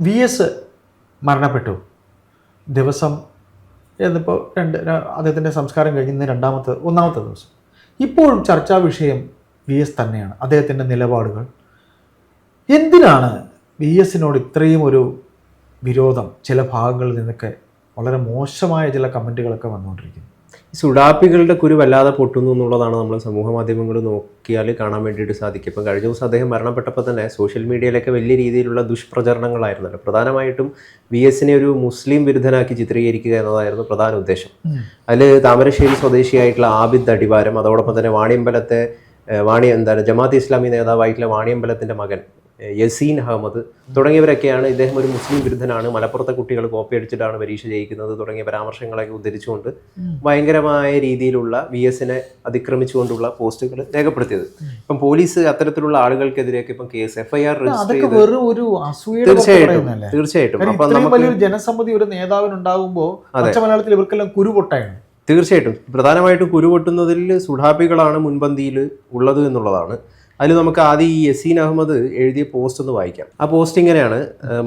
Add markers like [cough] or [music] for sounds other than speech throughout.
V S മരണപ്പെട്ടു. ദിവസം എന്നിപ്പോൾ രണ്ട് അദ്ദേഹത്തിന്റെ സംസ്കാരം കഴിഞ്ഞ് ഇന്ന് രണ്ടാമത്തെ ഒന്നാമത്തെ ദിവസം. ഇപ്പോഴും ചർച്ചാ വിഷയം വി എസ് തന്നെയാണ്. അദ്ദേഹത്തിന്റെ നിലപാടുകൾ. എന്തിനാണ് വി എസിനോട് ഇത്രയും ഒരു വിരോധം? ചില ഭാഗങ്ങളിൽ നിന്നൊക്കെ വളരെ മോശമായ ചില കമന്റുകളൊക്കെ വന്നുകൊണ്ടിരിക്കുന്നു. സുഡാപ്പികളുടെ കുരു വല്ലാതെ പൊട്ടുന്നു എന്നുള്ളതാണ് നമ്മൾ സമൂഹ മാധ്യമങ്ങൾ നോക്കിയാൽ കാണാൻ വേണ്ടിയിട്ട് സാധിക്കും ഇപ്പം കഴിഞ്ഞ ദിവസം അദ്ദേഹം മരണപ്പെട്ടപ്പോൾ തന്നെ സോഷ്യൽ മീഡിയയിലൊക്കെ വലിയ രീതിയിലുള്ള ദുഷ്പ്രചരണങ്ങളായിരുന്നല്ലോ. പ്രധാനമായിട്ടും വി എസിനെ ഒരു മുസ്ലിം വിരുദ്ധനാക്കി ചിത്രീകരിക്കുക എന്നതായിരുന്നു പ്രധാന ഉദ്ദേശം. അതിൽ താമരശ്ശേരി സ്വദേശിയായിട്ടുള്ള ആബിദ് അടിവാരം അതോടൊപ്പം തന്നെ വാണിയമ്പലത്തെ വാണി എന്താണ് ജമാഅത്ത് ഇസ്ലാമി നേതാവായിട്ടുള്ള വാണിയമ്പലത്തിന്റെ മകൻ യസീൻ അഹമ്മദ് തുടങ്ങിയവരൊക്കെയാണ് ഇദ്ദേഹം ഒരു മുസ്ലിം വിരുദ്ധനാണ്. മലപ്പുറത്തെ കുട്ടികൾ കോപ്പി അടിച്ചിട്ടാണ് പരീക്ഷ ജയിക്കുന്നത്. തുടങ്ങിയ പരാമർശങ്ങളൊക്കെ ഉദ്ധരിച്ചുകൊണ്ട് ഭയങ്കരമായ രീതിയിലുള്ള വി എസിനെ അതിക്രമിച്ചുകൊണ്ടുള്ള പോസ്റ്റുകൾ രേഖപ്പെടുത്തിയത്. ഇപ്പം പോലീസ് അത്തരത്തിലുള്ള ആളുകൾക്കെതിരെയൊക്കെ ഇപ്പം കേസ് എഫ്ഐആർ രജിസ്റ്റർ ആർ തീർച്ചയായിട്ടും തീർച്ചയായിട്ടും. അപ്പം വലിയൊരു ജനസമ്മതി ഒരു നേതാവിനുണ്ടാകുമ്പോൾ മലയാളത്തിൽ ഇവർക്കെല്ലാം കുരുപൊട്ടായാണ്. തീർച്ചയായിട്ടും. പ്രധാനമായിട്ടും കുരുപൊട്ടുന്നതിൽ സുഡാപ്പികളാണ് മുൻപന്തിയിൽ ഉള്ളത് എന്നുള്ളതാണ്. അതിൽ നമുക്ക് ആദ്യം ഈ യസീൻ അഹമ്മദ് എഴുതിയ പോസ്റ്റ് ഒന്ന് വായിക്കാം. ആ പോസ്റ്റ് ഇങ്ങനെയാണ്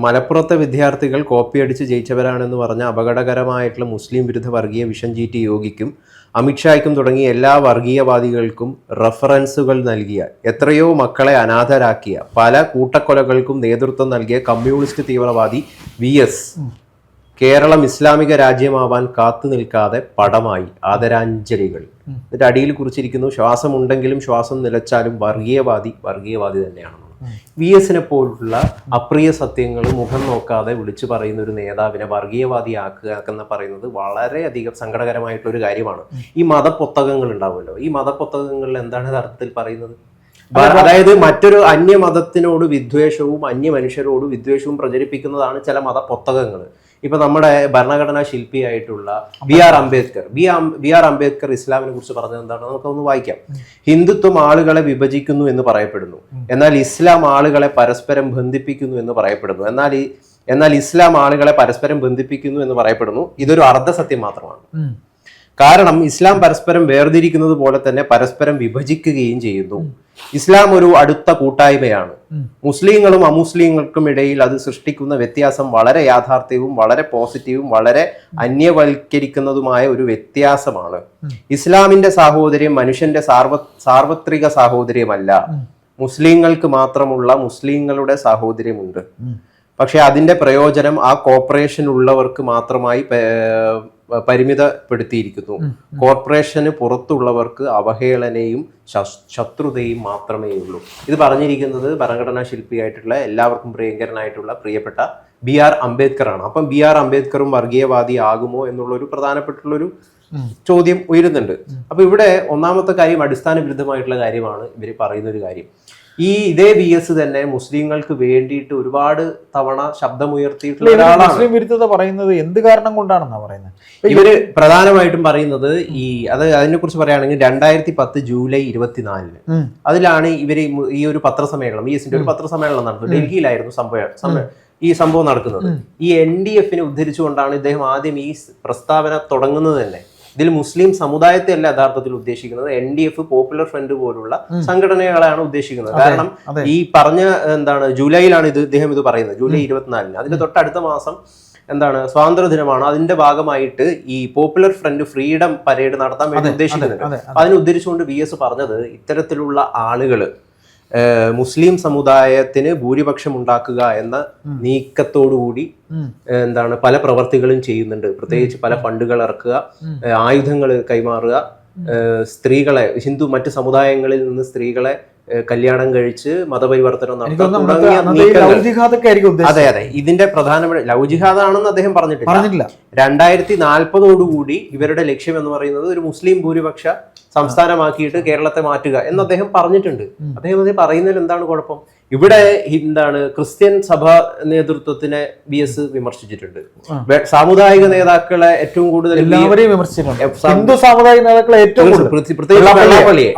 മലപ്പുറത്തെ വിദ്യാർത്ഥികൾ കോപ്പി അടിച്ച് ജയിച്ചവരാണെന്ന് പറഞ്ഞ അപകടകരമായിട്ടുള്ള മുസ്ലിം വിരുദ്ധ വർഗീയ വിഷം ചീറ്റി യോഗിക്കും അമിത്ഷായ്ക്കും തുടങ്ങിയ എല്ലാ വർഗീയവാദികൾക്കും റഫറൻസുകൾ നൽകിയ എത്രയോ മക്കളെ അനാഥരാക്കിയ പല കൂട്ടക്കൊലകൾക്കും നേതൃത്വം നൽകിയ കമ്മ്യൂണിസ്റ്റ് തീവ്രവാദി വി കേരളം ഇസ്ലാമിക രാജ്യമാവാൻ കാത്തു നിൽക്കാതെ പടമായി ആദരാഞ്ജലികൾ. എന്നിട്ട് അടിയിൽ കുറിച്ചിരിക്കുന്നു ശ്വാസം ഉണ്ടെങ്കിലും ശ്വാസം നിലച്ചാലും വർഗീയവാദി വർഗീയവാദി തന്നെയാണെന്ന് വി എസിനെ പോലുള്ള അപ്രിയ സത്യങ്ങൾ മുഖം നോക്കാതെ വിളിച്ചു പറയുന്ന ഒരു നേതാവിനെ വർഗീയവാദിയാക്കുക എന്ന് പറയുന്നത് വളരെയധികം സങ്കടകരമായിട്ടുള്ള ഒരു കാര്യമാണ്. ഈ മതപുസ്തകങ്ങൾ ഉണ്ടാവുമല്ലോ. ഈ മതപുസ്തകങ്ങളിൽ എന്താണ് അർത്ഥത്തിൽ പറയുന്നത്? അതായത് മറ്റൊരു അന്യ അന്യമതത്തിനോട് വിദ്വേഷവും അന്യ മനുഷ്യരോട് വിദ്വേഷവും പ്രചരിപ്പിക്കുന്നതാണ് ചില മതപുസ്തകങ്ങൾ ഇപ്പൊ നമ്മുടെ ഭരണഘടനാ ശില്പിയായിട്ടുള്ള B R Ambedkar. B B R Ambedkar ഇസ്ലാമിനെ കുറിച്ച് പറഞ്ഞത് എന്താണ്? നമുക്കൊന്ന് വായിക്കാം. ഹിന്ദുത്വം ആളുകളെ വിഭജിക്കുന്നു എന്ന് പറയപ്പെടുന്നു. എന്നാൽ ഇസ്ലാം ആളുകളെ പരസ്പരം ബന്ധിപ്പിക്കുന്നു എന്ന് പറയപ്പെടുന്നു. എന്നാൽ ഈ എന്നാൽ ഇസ്ലാം ആളുകളെ പരസ്പരം ബന്ധിപ്പിക്കുന്നു എന്ന് പറയപ്പെടുന്നു. ഇതൊരു അർദ്ധസത്യം മാത്രമാണ്. കാരണം ഇസ്ലാം പരസ്പരം വേർതിരിക്കുന്നത് പോലെ തന്നെ പരസ്പരം വിഭജിക്കുകയും ചെയ്യുന്നു. ഇസ്ലാം ഒരു അടുത്ത കൂട്ടായ്മയാണ്. മുസ്ലിങ്ങളും അമുസ്ലിങ്ങൾക്കും ഇടയിൽ അത് സൃഷ്ടിക്കുന്ന വ്യത്യാസം വളരെ യാഥാർത്ഥ്യവും വളരെ പോസിറ്റീവും വളരെ അന്യവൽക്കരിക്കുന്നതുമായ ഒരു വ്യത്യാസമാണ്. ഇസ്ലാമിന്റെ സാഹോദര്യം മനുഷ്യന്റെ സാർവ സാർവത്രിക സാഹോദര്യമല്ല. മുസ്ലിങ്ങൾക്ക് മാത്രമുള്ള മുസ്ലിങ്ങളുടെ സാഹോദര്യമുണ്ട്. പക്ഷെ അതിന്റെ പ്രയോജനം ആ കോർപ്പറേഷൻ ഉള്ളവർക്ക് മാത്രമായി പരിമിതപ്പെടുത്തിയിരിക്കുന്നു. കോർപ്പറേഷന് പുറത്തുള്ളവർക്ക് അവഹേളനയും ശത്രുതയും മാത്രമേ ഉള്ളൂ. ഇത് പറഞ്ഞിരിക്കുന്നത് ഭരണഘടനാ ശില്പിയായിട്ടുള്ള എല്ലാവർക്കും പ്രിയങ്കരനായിട്ടുള്ള പ്രിയപ്പെട്ട ബി ആർ അംബേദ്കർ ആണ് അപ്പം ബി ആർ അംബേദ്കറും വർഗീയവാദി ആകുമോ എന്നുള്ള ഒരു പ്രധാനപ്പെട്ടുള്ള ചോദ്യം ഉയരുന്നുണ്ട്. അപ്പൊ ഇവിടെ ഒന്നാമത്തെ കാര്യം അടിസ്ഥാന വിരുദ്ധമായിട്ടുള്ള കാര്യമാണ് ഇവർ പറയുന്ന ഒരു കാര്യം. ഈ ഇതേ വി എസ് തന്നെ മുസ്ലിങ്ങൾക്ക് വേണ്ടിയിട്ട് ഒരുപാട് തവണ ശബ്ദമുയർത്തിയിട്ടുള്ള ഒരാളാണ്. മുസ്ലിം വിരുദ്ധത പറയുന്നത് എന്ത് കാരണം കൊണ്ടാണെന്നാ പറയുന്നത്? ഇവർ പ്രധാനമായിട്ടും പറയുന്നത് ഈ അത് അതിനെ കുറിച്ച് പറയുകയാണെങ്കിൽ രണ്ടായിരത്തി പത്ത് ജൂലൈ ഇരുപത്തിനാലിന്. അതിലാണ് ഇവർ ഈ ഒരു പത്രസമ്മേളനം ഈ എസിന്റെ ഒരു പത്രസമ്മേളനം നടത്തുന്നത് ഡൽഹിയിലായിരുന്നു സംഭവം ഈ സംഭവം നടക്കുന്നത്. ഈ എൻ ഡി എഫിനെ ഉദ്ധരിച്ചുകൊണ്ടാണ് ഇദ്ദേഹം ആദ്യം ഈ പ്രസ്താവന തുടങ്ങുന്നത് തന്നെ. ഇതിൽ മുസ്ലിം സമുദായത്തെ അല്ല യഥാർത്ഥത്തിൽ ഉദ്ദേശിക്കുന്നത്. N D F popular front പോലുള്ള സംഘടനകളെയാണ് ഉദ്ദേശിക്കുന്നത്. കാരണം ഈ പറഞ്ഞ എന്താണ് ജൂലൈയിലാണ് ഇത് ഇദ്ദേഹം ഇത് പറയുന്നത്. ജൂലൈ ഇരുപത്തിനാലിന്. അതിന്റെ തൊട്ടടുത്ത മാസം എന്താണ് സ്വാതന്ത്ര്യ ദിനമാണ് അതിന്റെ ഭാഗമായിട്ട് ഈ പോപ്പുലർ ഫ്രണ്ട് ഫ്രീഡം പരേഡ് നടത്താൻ വേണ്ടി ഉദ്ദേശിക്കുന്നുണ്ട്. അതിനുദ്ധരിച്ചുകൊണ്ട് വി എസ് പറഞ്ഞത് ഇത്തരത്തിലുള്ള ആളുകൾ മുസ്ലിം സമുദായത്തിന് ഭൂരിപക്ഷം ഉണ്ടാക്കുക എന്ന നീക്കത്തോടുകൂടി. എന്താണ് പല പ്രവർത്തികളും ചെയ്യുന്നുണ്ട്. പ്രത്യേകിച്ച് പല ഫണ്ടുകൾ ഇറക്കുക ആയുധങ്ങൾ കൈമാറുക സ്ത്രീകളെ ഹിന്ദു മറ്റ് സമുദായങ്ങളിൽ നിന്ന് സ്ത്രീകളെ കല്യാണം കഴിച്ച് മതപരിവർത്തനം ഉദ്ദേശിച്ചത്. അതെ അതെ. ഇതിന്റെ പ്രധാനപ്പെട്ട ലവ് ജിഹാദാണെന്ന് അദ്ദേഹം പറഞ്ഞിട്ടില്ല. പറഞ്ഞിട്ടില്ല. രണ്ടായിരത്തി നാൽപ്പതോടുകൂടി ഇവരുടെ ലക്ഷ്യം എന്ന് പറയുന്നത് ഒരു മുസ്ലിം ഭൂരിപക്ഷ സംസ്ഥാനമാക്കിയിട്ട് കേരളത്തെ മാറ്റുക എന്ന് അദ്ദേഹം പറഞ്ഞിട്ടുണ്ട്. അദ്ദേഹം അത് പറയുന്നതിൽ എന്താണ് കുഴപ്പം? ഇവിടെ എന്താണ് ക്രിസ്ത്യൻ സഭ നേതൃത്വത്തിനെ ബി എസ് വിമർശിച്ചിട്ടുണ്ട്. സാമുദായിക നേതാക്കളെ ഏറ്റവും കൂടുതൽ എല്ലാവരെയും വിമർശിച്ചിട്ടുണ്ട്. ഹിന്ദു സാമുദായിക നേതാക്കളെ ഏറ്റവും കൂടുതൽ. പ്രത്യേകിച്ച് വെള്ളാപ്പള്ളിയെ.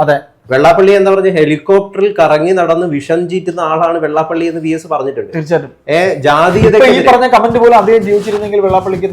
വെള്ളാപ്പള്ളി എന്താ പറഞ്ഞ ഹെലികോപ്റ്ററിൽ കറങ്ങി നടന്ന് വിഷം ചീറ്റുന്ന ആളാണ് വെള്ളാപ്പള്ളി എന്ന് വി എസ് പറഞ്ഞിട്ടുണ്ട്. തീർച്ചയായിട്ടും. ജാതീയത ഈ പറഞ്ഞ കമന്റ് പോലും അദ്ദേഹം ജീവിച്ചിരുന്നെങ്കിൽ വെള്ളാപ്പള്ളിക്ക്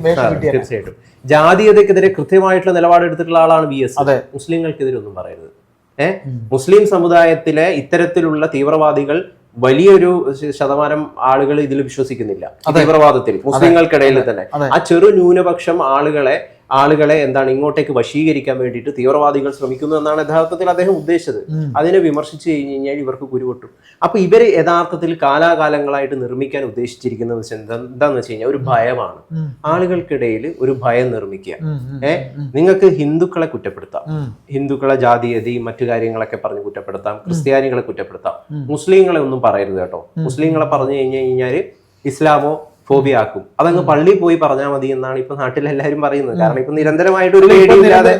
തീർച്ചയായിട്ടും. ജാതീയതക്കെതിരെ കൃത്യമായിട്ടുള്ള നിലപാട് എടുത്തിട്ടുള്ള ആളാണ് വി എസ് അതെ. മുസ്ലിങ്ങൾക്കെതിരെ ഒന്നും പറയരുത്. ഏഹ് മുസ്ലിം സമുദായത്തിലെ ഇത്തരത്തിലുള്ള തീവ്രവാദികൾ വലിയൊരു ശതമാനം ആളുകൾ ഇതിൽ വിശ്വസിക്കുന്നില്ല. തീവ്രവാദത്തിൽ മുസ്ലിങ്ങൾക്കിടയിൽ തന്നെ. ആ ചെറു ന്യൂനപക്ഷം ആളുകളെ ആളുകളെ എന്താണ് ഇങ്ങോട്ടേക്ക് വശീകരിക്കാൻ വേണ്ടിയിട്ട് തീവ്രവാദികൾ ശ്രമിക്കുന്നു എന്നാണ് യഥാർത്ഥത്തിൽ അദ്ദേഹം ഉദ്ദേശിച്ചത്. അതിനെ വിമർശിച്ചു കഴിഞ്ഞു കഴിഞ്ഞാൽ ഇവർക്ക് കുരുവട്ടും അപ്പൊ ഇവർ യഥാർത്ഥത്തിൽ കാലാകാലങ്ങളായിട്ട് നിർമ്മിക്കാൻ ഉദ്ദേശിച്ചിരിക്കുന്ന എന്താന്ന് വെച്ച് കഴിഞ്ഞാൽ ഒരു ഭയമാണ്. ആളുകൾക്കിടയിൽ ഒരു ഭയം നിർമ്മിക്കുക. ഏ? നിങ്ങൾക്ക് ഹിന്ദുക്കളെ കുറ്റപ്പെടുത്താം. ഹിന്ദുക്കളെ ജാതീയതയും മറ്റു കാര്യങ്ങളൊക്കെ പറഞ്ഞ് കുറ്റപ്പെടുത്താം. ക്രിസ്ത്യാനികളെ കുറ്റപ്പെടുത്താം. മുസ്ലിങ്ങളെ ഒന്നും പറയരുത് കേട്ടോ. മുസ്ലിങ്ങളെ പറഞ്ഞു കഴിഞ്ഞു കഴിഞ്ഞാൽ ഇസ്ലാമോ ഫോബിയ ആക്കും അതങ്ങ് പള്ളി പോയി പറഞ്ഞാൽ മതി എന്നാണ് ഇപ്പൊ നാട്ടിൽ എല്ലാവരും പറയുന്നത് കാരണം ഇപ്പൊ നിരന്തരമായിട്ട് ഒരു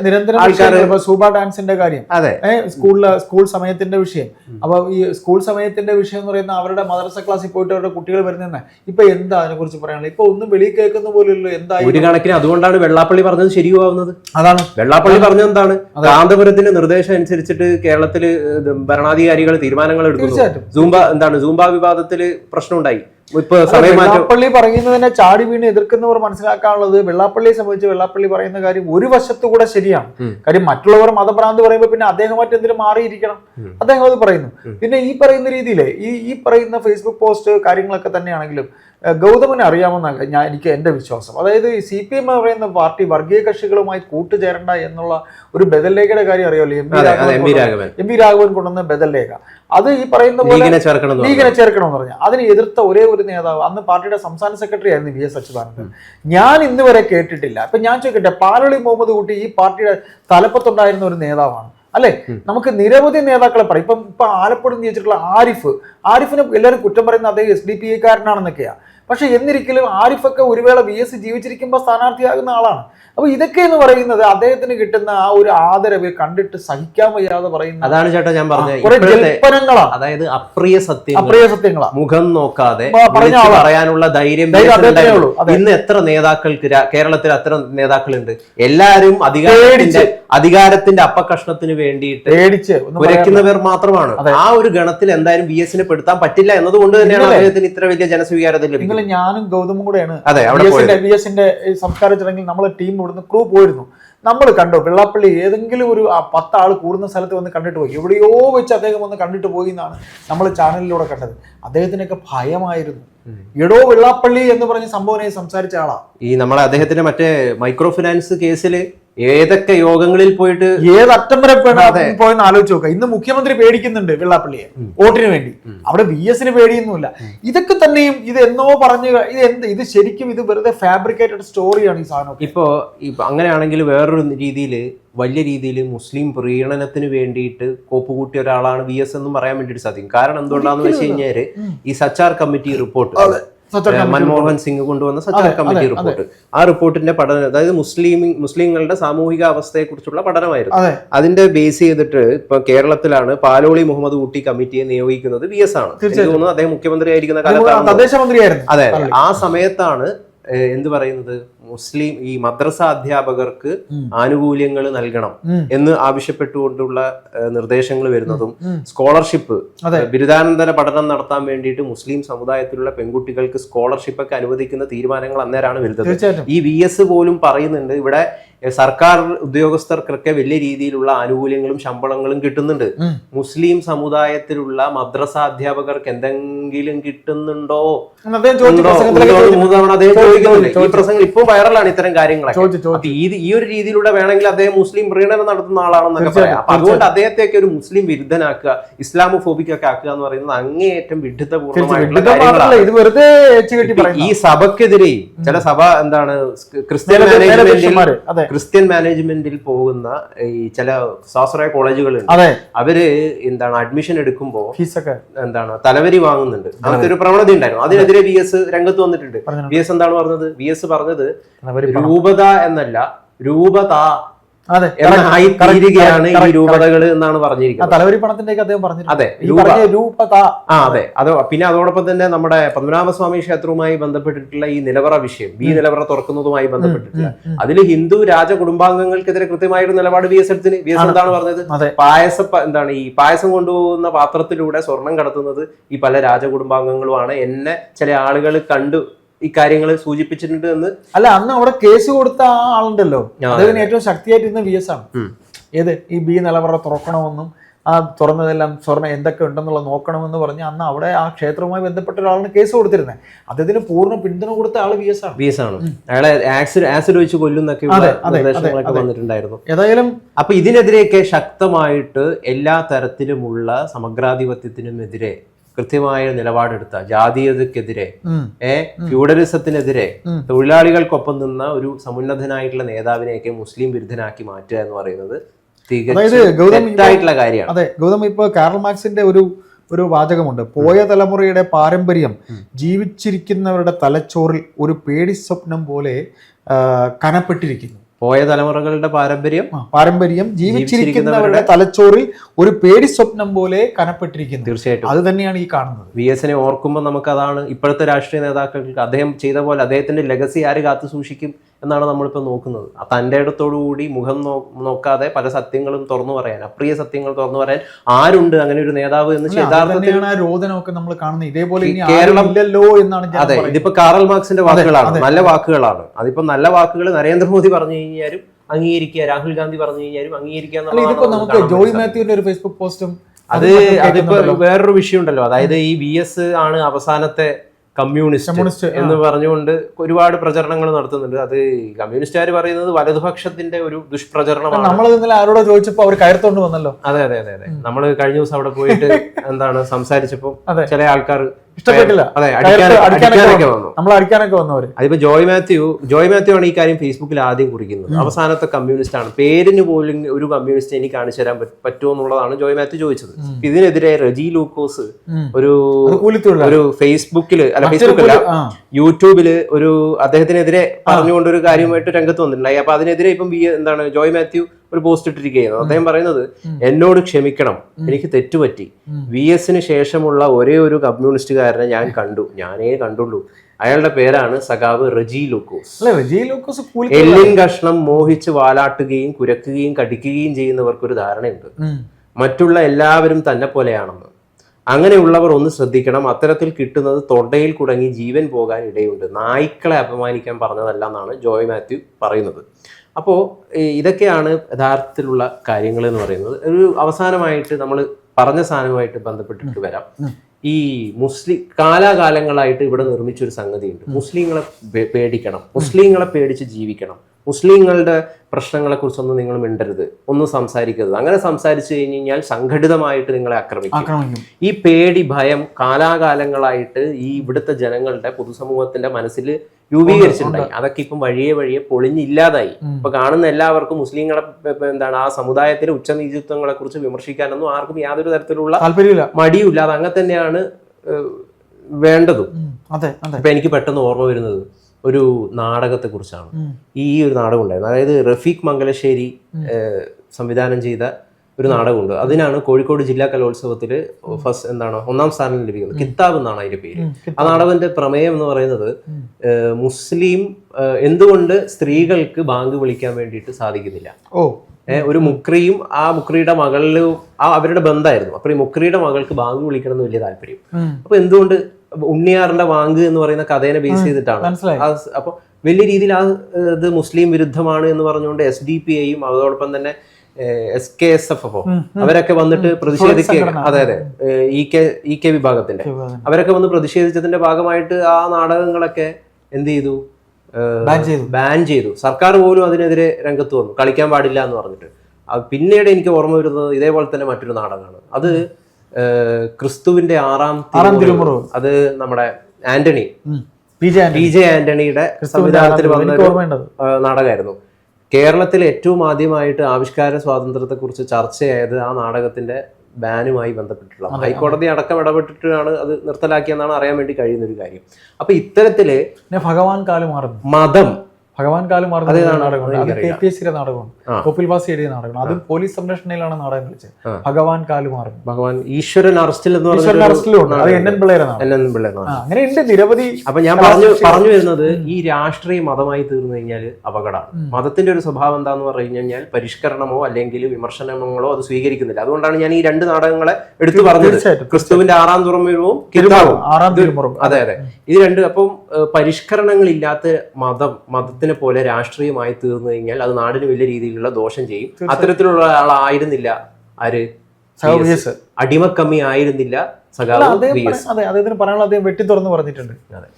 നിരന്തരം-. സൂബ ഡാൻസിന്റെ കാര്യം. അതെ. സ്കൂളിലെ സ്കൂൾ സമയത്തിന്റെ വിഷയം. അപ്പൊ ഈ സ്കൂൾ സമയത്തിന്റെ വിഷയം എന്ന് പറയുന്ന അവരുടെ മദ്രസ ക്ലാസ്സിൽ പോയിട്ട് അവരുടെ കുട്ടികൾ വരുന്ന ഇപ്പൊ എന്താ അതിനെ കുറിച്ച് പറയാനുള്ളത്? ഇപ്പൊ ഒന്നും വെളിയിൽ കേൾക്കുന്ന പോലെയല്ലോ എന്താ ഒരു കണക്കിന് അതുകൊണ്ടാണ് വെള്ളാപ്പള്ളി പറഞ്ഞത് ശരിയാവുന്നത്. അതാണ്. വെള്ളാപ്പള്ളി പറഞ്ഞത് എന്താണ്? കാന്തപുരത്തിന്റെ നിർദ്ദേശം അനുസരിച്ചിട്ട് കേരളത്തിൽ ഭരണാധികാരികൾ തീരുമാനങ്ങൾ എടുക്കുന്നു. സൂംബ എന്താണ്? സൂംബ വിവാദത്തിൽ പ്രശ്നമുണ്ടായി. ഇപ്പൊ വെള്ളാപ്പള്ളി പറയുന്നതിനെ ചാടി വീണ് എതിർക്കുന്നവർ മനസ്സിലാക്കാനുള്ളത് വെള്ളാപ്പള്ളിയെ സംബന്ധിച്ച് വെള്ളാപ്പള്ളി പറയുന്ന കാര്യം ഒരു വശത്തു കൂടെ ശരിയാണ് കാര്യം മറ്റുള്ളവർ മതഭ്രാന്ത് പറയുമ്പോൾ പിന്നെ അദ്ദേഹം മറ്റെന്തിനും മാറിയിരിക്കണം. അദ്ദേഹം അത് പറയുന്നു. പിന്നെ ഈ പറയുന്ന രീതിയിലെ ഈ ഈ പറയുന്ന ഫേസ്ബുക്ക് പോസ്റ്റ് കാര്യങ്ങളൊക്കെ തന്നെയാണെങ്കിലും ഗൗതമനെ അറിയാമെന്ന ഞാൻ എനിക്ക് എന്റെ വിശ്വാസം. അതായത് സി പി എം പറയുന്ന പാർട്ടി വർഗീയ കക്ഷികളുമായി കൂട്ടുചേരണ്ട എന്നുള്ള ഒരു ബദൽ രേഖയുടെ കാര്യം അറിയാമല്ലോ. M V Raghavan. M V Raghavan കൊണ്ടുവന്ന ബദൽ രേഖ. അത് ഈ പറയുന്ന പോലെ ലീഗിനെ ചേർക്കണമെന്ന് പറഞ്ഞു. അതിനെ എതിർത്ത ഒരേ ഒരു നേതാവ് അന്ന് പാർട്ടിയുടെ സംസ്ഥാന സെക്രട്ടറി ആയിരുന്നു വി എസ് അച്യുതാനന്ദൻ. ഞാൻ ഇന്ന് വരെ കേട്ടിട്ടില്ല. അപ്പൊ ഞാൻ ചോദിക്കട്ടെ പാലളി മുഹമ്മദ് കുട്ടി ഈ പാർട്ടിയുടെ തലപ്പത്തുണ്ടായിരുന്ന ഒരു നേതാവാണ്. അല്ലെ? നമുക്ക് നിരവധി നേതാക്കളെ പറയും. ഇപ്പം ഇപ്പൊ ആലപ്പുഴ എന്ന് ചോദിച്ചിട്ടുള്ള ആരിഫ്. ആരിഫിനെ എല്ലാവരും കുറ്റം പറയുന്ന അദ്ദേഹം എസ് ഡി പി ഐക്കാരനാണെന്നൊക്കെയാ. പക്ഷെ എന്നിരിക്കലും ആരിഫൊക്കെ ഒരു വേള വി എസ് ജീവിച്ചിരിക്കുമ്പോൾ സ്ഥാനാർത്ഥിയാകുന്ന ആളാണ്. അപ്പൊ ഇതൊക്കെ എന്ന് പറയുന്നത് അദ്ദേഹത്തിന് കിട്ടുന്ന ആ ഒരു ആദരവ് കണ്ടിട്ട് സഹിക്കാൻ വയ്യാതെ പറയുന്നത് അതാണ് ചേട്ടാ ഞാൻ പറഞ്ഞത്. അതായത് അപ്രിയ സത്യം അപ്രിയ സത്യങ്ങളാ മുഖം നോക്കാതെ പറയാനുള്ള ധൈര്യം. ഇന്ന് എത്ര നേതാക്കൾക്ക് കേരളത്തിൽ അത്ര നേതാക്കളുണ്ട്? എല്ലാരും അധികാരത്തിന്റെ അധികാരത്തിന്റെ അപ്പകഷ്ണത്തിന് വേണ്ടിയിട്ട് കുരയ്ക്കുന്നവർ മാത്രമാണ്. ആ ഒരു ഗണത്തിൽ എന്തായാലും വി എസിനെ പെടുത്താൻ പറ്റില്ല എന്നതുകൊണ്ട് തന്നെയാണ് അദ്ദേഹത്തിന് ഇത്ര വലിയ ജനസ്വീകാരത്തിൽ നിങ്ങൾ ലഭിക്കുന്നത് ഞാനും ഗൗതമും കൂടെയാണ് പോയത്. എസിന്റെ സംസ്കാര ചടങ്ങിൽ നമ്മൾ ടീം ഇവിടുന്ന് ക്രൂ പോയിരുന്നു. നമ്മൾ കണ്ടു വെള്ളാപ്പള്ളി ഏതെങ്കിലും ഒരു ആ പത്ത് ആൾ കൂടുന്ന സ്ഥലത്ത് വന്ന് കണ്ടിട്ട് പോയി. എവിടെയോ വെച്ച് അദ്ദേഹം വന്ന് കണ്ടിട്ട് പോയി എന്നാണ് നമ്മൾ ചാനലിലൂടെ കണ്ടത്. അദ്ദേഹത്തിനൊക്കെ ഭയമായിരുന്നു. എടോ വെള്ളാപ്പള്ളി എന്ന് പറഞ്ഞ സംഭവനെ സംസാരിച്ച ആളാ. ഈ നമ്മളെ അദ്ദേഹത്തിന്റെ മറ്റേ മൈക്രോ ഫിനാൻസ് കേസിൽ ഏതൊക്കെ യോഗങ്ങളിൽ പോയിട്ട് ഏത് അറ്റം വരെ. പോയെന്ന് ആലോചിച്ച് നോക്കുക ഇന്ന് മുഖ്യമന്ത്രി പേടിക്കുന്നുണ്ട് വെള്ളാപ്പള്ളിയെ. വോട്ടിന് വേണ്ടി. അവിടെ വി എസിന് പേടിയൊന്നുമില്ല. ഇതൊക്കെ തന്നെയും ഇത് എന്നോ പറഞ്ഞു ഇത് എന്ത്? ഇത് ശരിക്കും ഇത് വെറുതെ ഫാബ്രിക്കേറ്റഡ് സ്റ്റോറിയാണ് ഈ സാധനം ഇപ്പോ അങ്ങനെയാണെങ്കിൽ വേറൊരു രീതിയിൽ വലിയ രീതിയിൽ മുസ്ലിം പ്രീണനത്തിന് വേണ്ടിയിട്ട് കോപ്പുകൂട്ടിയ ഒരാളാണ് വി എസ് എന്നും പറയാൻ വേണ്ടിയിട്ട് സാധിക്കും. കാരണം എന്തുകൊണ്ടാന്ന് വെച്ച് കഴിഞ്ഞാൽ ഈ സച്ചാർ കമ്മിറ്റി റിപ്പോർട്ട് മൻമോഹൻ സിംഗ് കൊണ്ടുവന്ന സച്ചാർ കമ്മിറ്റി റിപ്പോർട്ട്. ആ റിപ്പോർട്ടിന്റെ പഠനം അതായത് മുസ്ലിം മുസ്ലിങ്ങളുടെ സാമൂഹിക അവസ്ഥയെ കുറിച്ചുള്ള പഠനമായിരുന്നു. അതെ. അതിന്റെ ബേസ് ചെയ്തിട്ട് ഇപ്പൊ കേരളത്തിലാണ് പാലോളി മുഹമ്മദ് ഊട്ടി കമ്മിറ്റിയെ നിയോഗിക്കുന്നത് വി എസ് ആണ്. തോന്നുന്നു അദ്ദേഹം മുഖ്യമന്ത്രി ആയിരിക്കുന്ന അത് കാലത്താണ്. അതെ ആ സമയത്താണ് എന്ത് പറയുന്നത്? മുസ്ലിം ഈ മദ്രസ അധ്യാപകർക്ക് ആനുകൂല്യങ്ങൾ നൽകണം എന്ന് ആവശ്യപ്പെട്ടുകൊണ്ടുള്ള നിർദ്ദേശങ്ങൾ വരുന്നതും സ്കോളർഷിപ്പ്. ബിരുദാനന്തര പഠനം നടത്താൻ വേണ്ടിയിട്ട് മുസ്ലിം സമുദായത്തിലുള്ള പെൺകുട്ടികൾക്ക് സ്കോളർഷിപ്പ് ഒക്കെ അനുവദിക്കുന്ന തീരുമാനങ്ങൾ അന്നേരമാണ് വരുന്നത്. ഈ വി എസ് പോലും പറയുന്നുണ്ട് ഇവിടെ സർക്കാർ ഉദ്യോഗസ്ഥർക്കൊക്കെ വലിയ രീതിയിലുള്ള ആനുകൂല്യങ്ങളും ശമ്പളങ്ങളും കിട്ടുന്നുണ്ട്. മുസ്ലിം സമുദായത്തിലുള്ള മദ്രസ അധ്യാപകർക്ക് എന്തെങ്കിലും കിട്ടുന്നുണ്ടോ? അദ്ദേഹം ചോദിക്കുന്നുണ്ട്. ഈ പ്രസംഗം ഇപ്പൊ വൈറലാണ് ഇത്തരം കാര്യങ്ങളൊക്കെ. ഈ ഒരു രീതിയിലൂടെ വേണമെങ്കിൽ അദ്ദേഹം മുസ്ലിം പ്രീണനം നടത്തുന്ന ആളാണെന്നൊക്കെ പറയാം. അപ്പൊ അതുകൊണ്ട് അദ്ദേഹത്തെയൊക്കെ ഒരു മുസ്ലിം വിരുദ്ധനാക്കുക ഇസ്ലാമോഫോബിക് ഒക്കെ ആക്കുക എന്ന് പറയുന്നത് അങ്ങേയറ്റം വിഡ്ഢിത്തപൂർണമായിട്ടുള്ള ഈ സഭക്കെതിരെയും ചില സഭ എന്താണ് ക്രിസ്ത്യൻ മാനേജ്മെന്റിൽ അതെ. ക്രിസ്ത്യൻ മാനേജ്മെന്റിൽ പോകുന്ന ഈ ചില സ്വാശ്രയ കോളേജുകളുണ്ട്. അതെ. അവർ എന്താണ് അഡ്മിഷൻ എടുക്കുമ്പോൾ ഫീസൊക്കെ എന്താണ് തലവരി വാങ്ങുന്നുണ്ട്. അങ്ങനത്തെ ഒരു പ്രവണത ഉണ്ടായിരുന്നു. അതിനെതിരെ വി എസ് രംഗത്ത് വന്നിട്ടുണ്ട്. വി എസ് എന്താണ് പറഞ്ഞത്? വി എസ് പറഞ്ഞത് രൂപത എന്നല്ല രൂപത അതെ തീരുകയാണ് ഈ രൂപതകൾ എന്നാണ് പറഞ്ഞിരിക്കുന്നത്. തലവരി പണത്തിന്റെ അദ്ദേഹം അതെ പറഞ്ഞ രൂപത. ആ അതെ. അത് പിന്നെ അതോടൊപ്പം തന്നെ നമ്മുടെ പത്മനാഭസ്വാമി ക്ഷേത്രവുമായി ബന്ധപ്പെട്ടിട്ടുള്ള ഈ നിലവറ വിഷയം ബി നിലവറ തുറക്കുന്നതുമായി ബന്ധപ്പെട്ടിട്ടുള്ള അതിൽ ഹിന്ദു രാജ കുടുംബാംഗങ്ങൾക്കെതിരെ കൃത്യമായൊരു നിലപാട് വി എസ് എടുത്തിന് വി എസ് എഫ് എന്താണ് പറഞ്ഞത്? അതെ. പായസ എന്താണ് ഈ പായസം കൊണ്ടുപോകുന്ന പാത്രത്തിലൂടെ സ്വർണം കടത്തുന്നത് ഈ പല രാജകുടുംബാംഗങ്ങളുമാണ് എന്നെ ചില ആളുകൾ കണ്ടു ഈ കാര്യങ്ങൾ സൂചിപ്പിച്ചിട്ടുണ്ട് എന്ന് അല്ല അന്ന് അവിടെ കേസ് കൊടുത്ത ആ ആളുണ്ടല്ലോ. അദ്ദേഹം അദ്ദേഹത്തിന് ഏറ്റവും ശക്തിയായിട്ടിരുന്ന വി എസ് ആണ്. ഏത്? ഈ ബി നിലവറ തുറക്കണമെന്നും ആ തുറന്നതെല്ലാം സ്വർണം എന്തൊക്കെ ഉണ്ടെന്നുള്ള നോക്കണമെന്ന് പറഞ്ഞ് അന്ന് അവിടെ ആ ക്ഷേത്രവുമായി ബന്ധപ്പെട്ട ഒരാളാണ് കേസ് കൊടുത്തിരുന്നത് അദ്ദേഹത്തിന് പൂർണ പിന്തുണ കൊടുത്ത ആൾ വി എസ് ആണ്. വി എസ് ആണ്. അയാളെ ആസിഡ് ആസിഡ് വെച്ച് കൊല്ലുന്നൊക്കെ നിർദ്ദേശങ്ങളൊക്കെ. വന്നിട്ടുണ്ടായിരുന്നു. ഏതായാലും അപ്പൊ ഇതിനെതിരെയൊക്കെ ശക്തമായിട്ട് എല്ലാ തരത്തിലുമുള്ള സമഗ്രാധിപത്യത്തിനുമെതിരെ കൃത്യമായ നിലപാടെടുത്ത. ജാതീയതക്കെതിരെ ഏ ഫ്യൂഡലിസത്തിനെതിരെ തൊഴിലാളികൾക്കൊപ്പം നിന്ന ഒരു സമുന്നതനായിട്ടുള്ള നേതാവിനെയൊക്കെ മുസ്ലിം വിരുദ്ധനാക്കി മാറ്റുക എന്ന് പറയുന്നത് തെറ്റായിട്ടുള്ള കാര്യമാണ്. അതെ ഗൗതം ഇപ്പൊ കാറൽ മാർക്സിന്റെ ഒരു ഒരു വാചകമുണ്ട്. പോയ തലമുറയുടെ പാരമ്പര്യം ജീവിച്ചിരിക്കുന്നവരുടെ തലച്ചോറിൽ ഒരു പേടി സ്വപ്നം പോലെ കനപ്പെട്ടിരിക്കുന്നു. പോയ തലമുറകളുടെ പാരമ്പര്യം പാരമ്പര്യം ജീവിച്ചിരിക്കുന്നവരുടെ തലച്ചോറിൽ ഒരു പേടി സ്വപ്നം പോലെ കനപ്പെട്ടിരിക്കുന്നു. തീർച്ചയായിട്ടും. അത് തന്നെയാണ് ഈ കാണുന്നത്. വി എസിനെ ഓർക്കുമ്പോൾ നമുക്ക് അതാണ് ഇപ്പോഴത്തെ രാഷ്ട്രീയ നേതാക്കൾക്ക് അദ്ദേഹം ചെയ്ത പോലെ അദ്ദേഹത്തിന്റെ ലെഗസി ആര് കാത്തു സൂക്ഷിക്കും എന്നാണ് നമ്മളിപ്പോൾ നോക്കുന്നത്. തന്റെ ഇടത്തോടുകൂടി മുഖം നോ നോക്കാതെ പല സത്യങ്ങളും തുറന്നു പറയാൻ അപ്രിയ സത്യങ്ങൾ തുറന്നു പറയാൻ ആരുണ്ട് അങ്ങനെ ഒരു നേതാവ് എന്ന് യഥാർത്ഥത്തിൽ നമ്മൾ കാണുന്നത്. ഇതേപോലെ കേരളം- എന്നാണ് അതെ. ഇതിപ്പോ കാറൽ മാർക്സിന്റെ വാക്കുകളാണ് നല്ല വാക്കുകളാണ്. അതിപ്പോ നല്ല വാക്കുകൾ നരേന്ദ്രമോദി പറഞ്ഞു കഴിഞ്ഞാലും അംഗീകരിക്കുക രാഹുൽ ഗാന്ധി പറഞ്ഞു കഴിഞ്ഞാലും അംഗീകരിക്കുക ഇതിപ്പോ നമുക്ക് ജോയ് മാത്യുവിന്റെ ഒരു ഫേസ്ബുക്ക് പോസ്റ്റും അത് അതിപ്പോ വേറൊരു വിഷയം ഉണ്ടല്ലോ അതായത് ഈ വി എസ് ആണ് അവസാനത്തെ കമ്മ്യൂണിസ്റ്റ്. എന്ന് പറഞ്ഞുകൊണ്ട് ഒരുപാട് പ്രചരണങ്ങൾ നടത്തുന്നുണ്ട്. അത് കമ്മ്യൂണിസ്റ്റുകാർ പറയുന്നത് വലതുപക്ഷത്തിന്റെ ഒരു ദുഷ്പ്രചരണമാണ്. നമ്മൾ ഇന്നലെ ആരോടോ ചോദിച്ചപ്പോ അവർ കയർത്തോണ്ട് വന്നല്ലോ. അതെ അതെ അതെ അതെ. നമ്മൾ കഴിഞ്ഞ ദിവസം അവിടെ പോയിട്ട് [laughs] എന്താണ് സംസാരിച്ചപ്പോൾ ചില ആൾക്കാർ ഇഷ്ടപ്പെട്ടില്ല. അതെ അടിക്കാനൊക്കെ വന്നു. നമ്മൾ അടിക്കാനൊക്കെ വന്നവര്. അതിപ്പോ ജോയ് മാത്യു ജോയ് മാത്യു ആണ് ഈ കാര്യം ഫേസ്ബുക്കിൽ ആദ്യം കുറിക്കുന്നത്. അവസാനത്തെ കമ്മ്യൂണിസ്റ്റ് ആണ്. പേരിന് പോലും ഒരു കമ്മ്യൂണിസ്റ്റ് എനിക്ക് കാണിച്ചു തരാൻ പറ്റുമോ എന്നുള്ളതാണ് ജോയ് മാത്യു ചോദിച്ചത്. ഇതിനെതിരെ റെജി ലൂക്കോസ് ഒരു ഒരു ഫേസ്ബുക്കിൽ അല്ല ഫേസ്ബുക്കിൽ യൂട്യൂബിൽ ഒരു അദ്ദേഹത്തിനെതിരെ പറഞ്ഞുകൊണ്ട് ഒരു കാര്യമായിട്ട് രംഗത്ത് വന്നിട്ടുണ്ടായി. അപ്പൊ അതിനെതിരെ ഇപ്പം എന്താണ് ജോയ് മാത്യു ഒരു പോസ്റ്റ് ഇട്ടിരിക്കുകയായിരുന്നു അദ്ദേഹം പറയുന്നത് എന്നോട് ക്ഷമിക്കണം. എനിക്ക് തെറ്റുപറ്റി. വി എസിന് ശേഷമുള്ള ഒരേ ഒരു കമ്മ്യൂണിസ്റ്റുകാരനെ ഞാൻ കണ്ടു. ഞാനേ കണ്ടുള്ളൂ. അയാളുടെ പേരാണ് സഖാവ് റജി ലൂക്കോസ്. എല്ലിൻ കഷ്ണം മോഹിച്ച് വാലാട്ടുകയും കുരക്കുകയും കടിക്കുകയും ചെയ്യുന്നവർക്കൊരു ധാരണയുണ്ട്. മറ്റുള്ള എല്ലാവരും തന്നെ പോലെയാണെന്ന്. അങ്ങനെയുള്ളവർ ഒന്ന് ശ്രദ്ധിക്കണം. അത്തരത്തിൽ കിട്ടുന്നത് തൊണ്ടയിൽ കുടങ്ങി ജീവൻ പോകാൻ ഇടയുണ്ട്. നായ്ക്കളെ അപമാനിക്കാൻ പറഞ്ഞതല്ല എന്നാണ് ജോയ് മാത്യു പറയുന്നത്. അപ്പോൾ ഇതൊക്കെയാണ് യഥാർത്ഥത്തിലുള്ള കാര്യങ്ങൾ എന്ന് പറയുന്നത്. ഒരു അവസാനമായിട്ട് നമ്മൾ പറഞ്ഞ സാധനവുമായിട്ട് ബന്ധപ്പെട്ടിട്ട് വരാം. ഈ മുസ്ലിം കാലാകാലങ്ങളായിട്ട് ഇവിടെ നിർമ്മിച്ചൊരു സംഗതിയുണ്ട്. മുസ്ലിങ്ങളെ പേടിക്കണം. മുസ്ലിങ്ങളെ പേടിച്ച് ജീവിക്കണം. മുസ്ലിങ്ങളുടെ പ്രശ്നങ്ങളെക്കുറിച്ചൊന്നും നിങ്ങൾ മിണ്ടരുത്. ഒന്നും സംസാരിക്കരുത്. അങ്ങനെ സംസാരിച്ചു കഴിഞ്ഞ് കഴിഞ്ഞാൽ സംഘടിതമായിട്ട് നിങ്ങളെ ആക്രമിക്കും. ഈ പേടി ഭയം കാലാകാലങ്ങളായിട്ട് ഈ ഇവിടുത്തെ ജനങ്ങളുടെ പൊതുസമൂഹത്തിന്റെ മനസ്സിൽ രൂപീകരിച്ചിട്ടുണ്ടായി. അതൊക്കെ ഇപ്പം വഴിയെ വഴിയെ പൊളിഞ്ഞില്ലാതായി. ഇപ്പൊ കാണുന്ന എല്ലാവർക്കും മുസ്ലിങ്ങളെ എന്താണ് ആ സമുദായത്തിലെ ഉച്ചനീചിത്വങ്ങളെ കുറിച്ച് വിമർശിക്കാനൊന്നും ആർക്കും യാതൊരു തരത്തിലുള്ള താല്പര്യമില്ല. മടിയുമില്ല. അത് അങ്ങനെ തന്നെയാണ് വേണ്ടതും. അതെ അതെ. ഇപ്പൊ എനിക്ക് പെട്ടെന്ന് ഓർമ്മ വരുന്നത് ഒരു നാടകത്തെ കുറിച്ചാണ് ഈ ഒരു നാടകം ഉണ്ടായിരുന്നു. അതായത് റഫീഖ് മംഗലശ്ശേരി സംവിധാനം ചെയ്ത ഒരു നാടകമുണ്ട്. അതിനാണ് കോഴിക്കോട് ജില്ലാ കലോത്സവത്തിൽ ഫസ്റ്റ് എന്താണ് ഒന്നാം സ്ഥാനം ലഭിക്കുന്നത്. കിത്താബ് എന്നാണ് അതിന്റെ പേര്. ആ നാടകത്തിന്റെ പ്രമേയം എന്ന് പറയുന്നത് മുസ്ലിം എന്തുകൊണ്ട് സ്ത്രീകൾക്ക് ബാങ്ക് വിളിക്കാൻ വേണ്ടിയിട്ട് സാധിക്കുന്നില്ല? ഓ. ഒരു മുക്രിയും ആ മുക്രിയുടെ മകളിലും ആ അവരുടെ ബന്ധമായിരുന്നു. അപ്പൊ ഈ മുക്രിയുടെ മകൾക്ക് ബാങ്ക് വിളിക്കണം എന്ന് വലിയ താല്പര്യം. അപ്പൊ എന്തുകൊണ്ട് ഉണ്ണിയാറിന്റെ വാങ്ക് എന്ന് പറയുന്ന കഥേനെ ബേസ് ചെയ്തിട്ടാണ്. അപ്പൊ വലിയ രീതിയിൽ ആ ഇത് മുസ്ലിം വിരുദ്ധമാണ് എന്ന് പറഞ്ഞുകൊണ്ട് എസ് ഡി പി ഐയും അതോടൊപ്പം തന്നെ എസ് കെ എസ് എഫ് എഫോ അവരൊക്കെ വന്നിട്ട് പ്രതിഷേധിക്കുക അതെ അതെ. ഇ കെ ഇ കെ വിഭാഗത്തിന്റെ. അവരൊക്കെ വന്ന് പ്രതിഷേധിച്ചതിന്റെ ഭാഗമായിട്ട് ആ നാടകങ്ങളൊക്കെ എന്ത് ചെയ്തു? ബാൻ ചെയ്തു. സർക്കാർ പോലും അതിനെതിരെ രംഗത്ത് വന്നു. കളിക്കാൻ പാടില്ല എന്ന് പറഞ്ഞിട്ട്. പിന്നീട് എനിക്ക് ഓർമ്മ വരുന്നത് ഇതേപോലെ തന്നെ മറ്റൊരു നാടകമാണ്. അത് ക്രിസ്തുവിന്റെ ആറാം ആറാം തിരുമുറിവ്. തിരുമുറിവ്. അത് നമ്മുടെ ആന്റണി. പി ജെ ആന്റണിയുടെ സംവിധാനത്തിൽ. വന്ന നാടകമായിരുന്നു. കേരളത്തിൽ ഏറ്റവും ആദ്യമായിട്ട് ആവിഷ്കാര സ്വാതന്ത്ര്യത്തെ കുറിച്ച് ചർച്ചയായത് ആ നാടകത്തിന്റെ ബാനുമായി ബന്ധപ്പെട്ടിട്ടുള്ള ഹൈക്കോടതി അടക്കം ഇടപെട്ടിട്ടാണ് അത് നിർത്തലാക്കിയെന്നാണ് അറിയാൻ വേണ്ടി കഴിയുന്ന ഒരു കാര്യം. അപ്പൊ ഇത്തരത്തിൽ ഭഗവാൻ കാലം മതം. ഭഗവാൻ കാലം നാടകമാണ്. ആ. കോപ്പിൽ ബാസി എഴുതിയ നാടകമാണ്. അതും പോലീസ് സംരക്ഷണയിലാണ് നാടകം കളിച്ചത്. ഭഗവാൻ കാലുമാറും ഭഗവാൻ ഈശ്വരൻ അറസ്റ്റിൽ എന്ന് ഈശ്വരൻ അറസ്റ്റിലും ഉണ്ട്. അത് എൻ എൻ നിരവധി അപ്പൊ ഞാൻ പറഞ്ഞു പറഞ്ഞു വരുന്നത് ഈ രാഷ്ട്രീയ മതമായി തീർന്നു കഴിഞ്ഞാൽ അപകടമാണ്. മതത്തിന്റെ ഒരു സ്വഭാവം എന്താന്ന് പറഞ്ഞു കഴിഞ്ഞാൽ പരിഷ്കരണമോ അല്ലെങ്കിൽ വിമർശനങ്ങളോ അത് സ്വീകരിക്കുന്നില്ല. അതുകൊണ്ടാണ് ഞാൻ ഈ രണ്ട് നാടകങ്ങളെ എടുത്തു പറഞ്ഞത്. ക്രിസ്തുവിന്റെ ആറാം തുറമുഖവും കിരുമാവും ആറാം തിരുമുറം അതെ അതെ. ഇത് രണ്ട് അപ്പം പരിഷ്കരണങ്ങൾ പരിഷ്കരണങ്ങളില്ലാത്ത മതം മതത്തിനെ പോലെ രാഷ്ട്രീയമായി തീർന്നു കഴിഞ്ഞാൽ അത് നാടിന് വലിയ രീതിയിലുള്ള ദോഷം ചെയ്യും. അത്തരത്തിലുള്ള ആളായിരുന്നില്ല ആര്? അടിമക്കമ്മി ആയിരുന്നില്ല സഖാവ് അതെ അദ്ദേഹത്തിന് പറയാനുള്ള അദ്ദേഹം വെട്ടി തുറന്ന് പറഞ്ഞിട്ടുണ്ട്. അതെ.